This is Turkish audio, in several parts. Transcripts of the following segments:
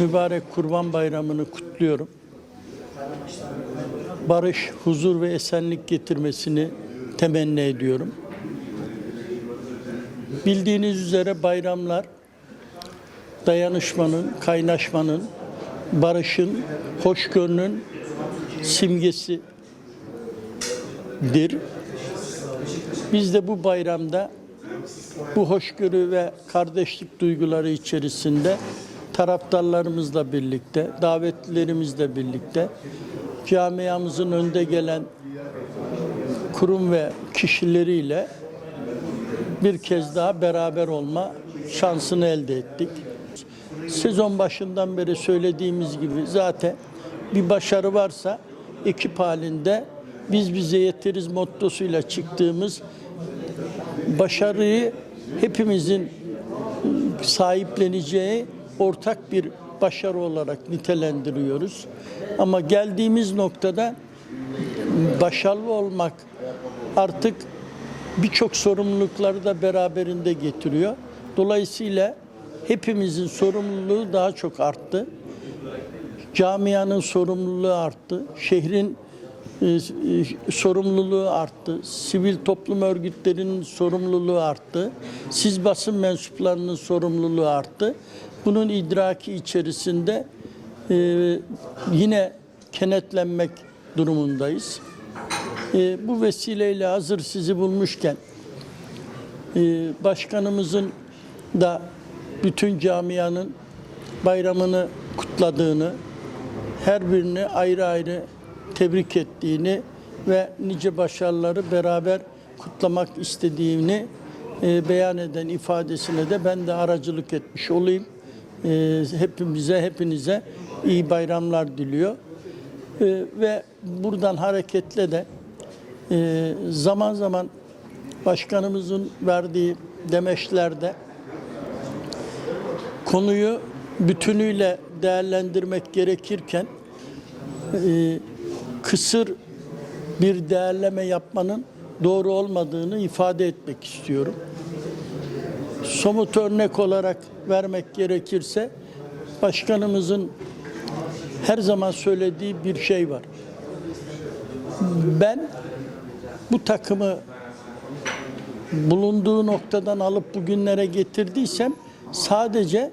mübarek Kurban Bayramı'nı kutluyorum. Barış, huzur ve esenlik getirmesini temenni ediyorum. Bildiğiniz üzere bayramlar dayanışmanın, kaynaşmanın, barışın, hoşgörünün simgesidir. Biz de bu bayramda bu hoşgörü ve kardeşlik duyguları içerisinde taraftarlarımızla birlikte, davetlilerimizle birlikte camiamızın önde gelen kurum ve kişileriyle bir kez daha beraber olma şansını elde ettik. Sezon başından beri söylediğimiz gibi zaten bir başarı varsa ekip halinde biz bize yeteriz mottosuyla çıktığımız başarıyı hepimizin sahipleneceği ortak bir başarı olarak nitelendiriyoruz. Ama geldiğimiz noktada başarılı olmak artık birçok sorumlulukları da beraberinde getiriyor. Dolayısıyla hepimizin sorumluluğu daha çok arttı. Camianın sorumluluğu arttı. Şehrin e, e, sorumluluğu arttı. Sivil toplum örgütlerinin sorumluluğu arttı. Siz basın mensuplarının sorumluluğu arttı. Bunun idraki içerisinde e, yine kenetlenmek durumundayız. E, bu vesileyle hazır sizi bulmuşken e, başkanımızın da bütün camianın bayramını kutladığını, her birini ayrı ayrı tebrik ettiğini ve nice başarıları beraber kutlamak istediğini beyan eden ifadesine de ben de aracılık etmiş olayım. E, hepimize, hepinize iyi bayramlar diliyor. E, ve buradan hareketle de e, zaman zaman başkanımızın verdiği demeçlerde konuyu bütünüyle değerlendirmek gerekirken e, kısır bir değerleme yapmanın doğru olmadığını ifade etmek istiyorum. Somut örnek olarak vermek gerekirse başkanımızın her zaman söylediği bir şey var. Ben bu takımı bulunduğu noktadan alıp bugünlere getirdiysem sadece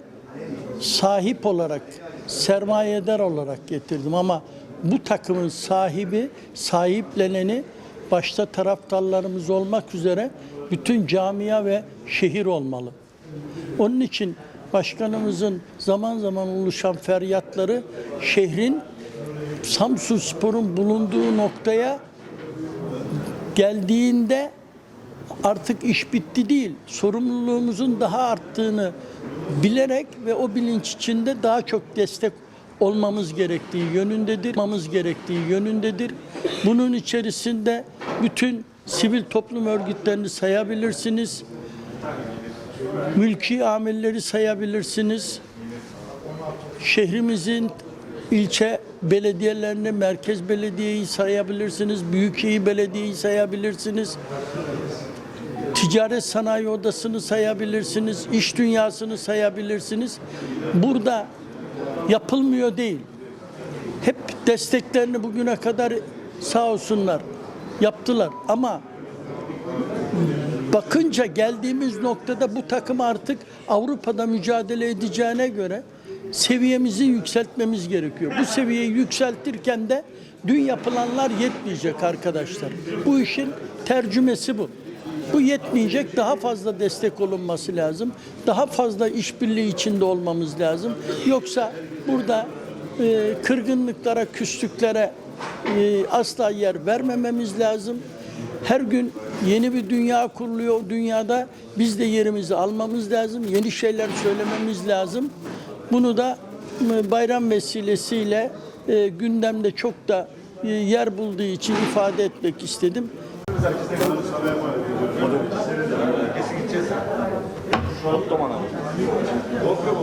sahip olarak, sermayedar olarak getirdim ama bu takımın sahibi, sahipleneni başta taraftarlarımız olmak üzere bütün camia ve şehir olmalı. Onun için başkanımızın zaman zaman oluşan feryatları şehrin Samsun Spor'un bulunduğu noktaya geldiğinde artık iş bitti değil. Sorumluluğumuzun daha arttığını bilerek ve o bilinç içinde daha çok destek olmamız gerektiği yönündedir. Olmamız gerektiği yönündedir. Bunun içerisinde bütün sivil toplum örgütlerini sayabilirsiniz. Mülki amirleri sayabilirsiniz. Şehrimizin ilçe belediyelerini, merkez belediyeyi sayabilirsiniz. Büyükşehir belediyeyi sayabilirsiniz. Ticaret Sanayi Odası'nı sayabilirsiniz, iş dünyasını sayabilirsiniz. Burada yapılmıyor değil. Hep desteklerini bugüne kadar sağ olsunlar yaptılar ama bakınca geldiğimiz noktada bu takım artık Avrupa'da mücadele edeceğine göre seviyemizi yükseltmemiz gerekiyor. Bu seviyeyi yükseltirken de dün yapılanlar yetmeyecek arkadaşlar. Bu işin tercümesi bu. Bu yetmeyecek. Daha fazla destek olunması lazım. Daha fazla işbirliği içinde olmamız lazım. Yoksa burada e, kırgınlıklara, küslüklere e, asla yer vermememiz lazım. Her gün yeni bir dünya kuruluyor. Dünyada biz de yerimizi almamız lazım. Yeni şeyler söylememiz lazım. Bunu da e, bayram vesilesiyle e, gündemde çok da e, yer bulduğu için ifade etmek istedim.